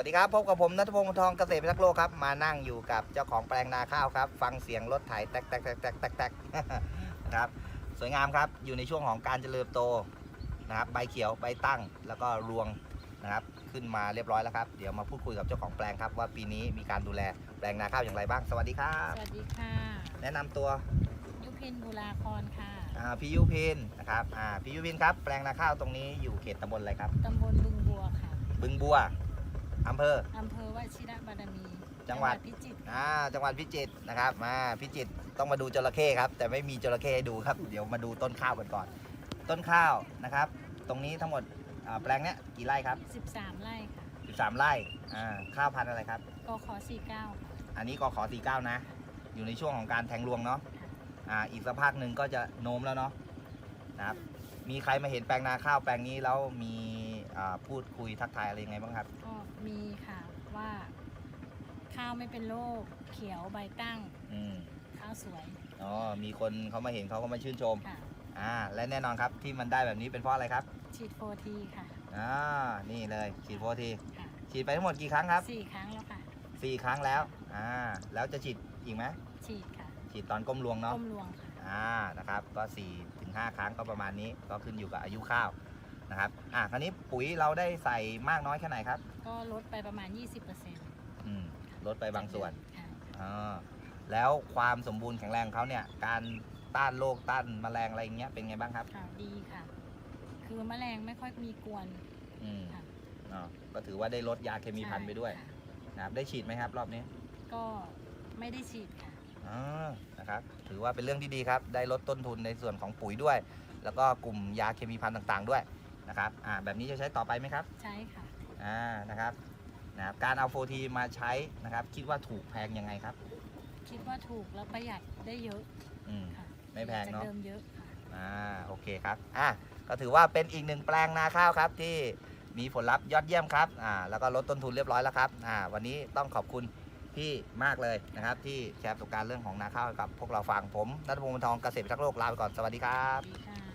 วัสดีครับ พบกับผมนัทพงศ์ทองเกษตรพิทักษ์โลกครับ มานั่งอยู่กับเจ้าของแปลงนาข้าวครับ ฟังเสียงรถไถแตกแตกแตกแตกแตกแตกนะครับ สวยงามครับ อยู่ในช่วงของการเจริญโตนะครับ ใบเขียวใบตั้งแล้วก็รวงนะครับ ขึ้นมาเรียบร้อยแล้วครับ เดี๋ยวมาพูดคุยกับเจ้าของแปลงครับว่าปีนี้มีการดูแลแปลงนาข้าวอย่างไรบ้าง สวัสดีครับ สวัสดีค่ะ แนะนำตัวยุพินบุราครค่ะ อ่าพี่ยุพินนะครับอ่าพี่ยุพินครับ แปลงนาข้าวตรงนี้อยู่เขตตำบลอะไรครับ ตำบลบึงบัวค่ะ บึงบัว อำเภอ อำเภอวชิระบารมีจังหวัด พิจิตรอ่าจังหวัดพิจิตรนะครับมาพิจิตรต้องมาดูจระเข้ครับ แต่ไม่มีจระเข้ให้ดูครับ เดี๋ยวมาดูต้นข้าวกันก่อน ต้นข้าวนะครับ ตรงนี้ทั้งหมดอ่าแปลงเนี้ยกี่ไร่ครับ 13 ไร่ค่ะ13 ไร่อ่าข้าวพันธุ์อะไรครับ กข49ค่ะอันนี้กขอ49 นะ อยู่ในช่วงของการแทงรวงเนาะ อ่า อีกสักพักหนึ่งก็จะโน้มแล้วเนาะ นะครับ มีใครมาเห็นแปลงนาข้าวแปลงนี้แล้วมีอ่าพูดคุยทักทายอะไรยังไงบ้างครับ ก็มีค่ะว่า ข้าวไม่เป็นโรคเขียวใบตั้ง อืมข้าวสวยอ๋อมีคนเขามาเห็นเขาก็มาชื่นชม ค่ะ อ่า และแน่นอนครับที่มันได้แบบนี้เป็นเพราะอะไรครับ ฉีดโฟทีค่ะอ่า นี่เลยฉีดโฟที ค่ะฉีดไปทั้งหมดกี่ครั้งครับสี่ครั้งแล้วค่ะ สี่ครั้งแล้ว อ่า แล้วจะฉีดอีกไหมฉีดค่ะฉีดตอนก้มลวงเนาะ ก้มรวงค่ะ อ่า นะครับ ก็4ถึ ง 5 ครั้งก็ประมาณนี้ ก็ขึ้นอยู่กับอายุข้าวนะครับ อ่าคราวนี้ปุ๋ยเราได้ใส่มากน้อยแค่ไหนครับ ก็ลดไปประมาณ 20%อืมลดไปบางส่วนค่ะอ่าแล้วความสมบูรณ์แข็งแรงของเขาเนี่ยการต้านโรคต้านแมลงอะไรอย่างเงี้ยเป็นไงบ้างครับ ค่ะดีค่ะ คือแมลงไม่ค่อยมีกวน อืมค่ะ อ๋อก็ถือว่าได้ลดยาเคมีพันไปด้วยใช่ค่ะนะครับได้ฉีดไหมครับรอบนี้ ก็ไม่ได้ฉีดค่ะอ่า นะครับถือว่าเป็นเรื่องที่ดีครับ ได้ลดต้นทุนในส่วนของปุ๋ยด้วย แล้วก็กลุ่มยาเคมีพันต่างๆด้วยนะครับอ่าแบบนี้จะใช้ต่อไปไหมครับใช่ค่ะอ่านะครับนะครับการเอาโฟทีมาใช้นะครับ คิดว่าถูกแพงยังไงครับ คิดว่าถูกแล้วประหยัดได้เยอะอืมค่ะไม่แพงเนอะจกเดิมเยอะค่ะอ่าโอเคครับอะก็ถือว่าเป็นอีกหนึ่งแปลงนาข้าวครับที่มีผลลัพธ์ยอดเยี่ยมครับอ่าแล้วก็ลดต้นทุนเรียบร้อยแล้วครับอ่าวันนี้ต้องขอบคุณ พี่มากเลยนะครับ ที่แชร์ประสบการณ์เรื่องของนาข้าวให้กับพวกเราฟังผมนัทพงศ์บุญทองเกษตรพิทักษ์โลกลาไปก่อนสวัสดีครับ ดีค่ะ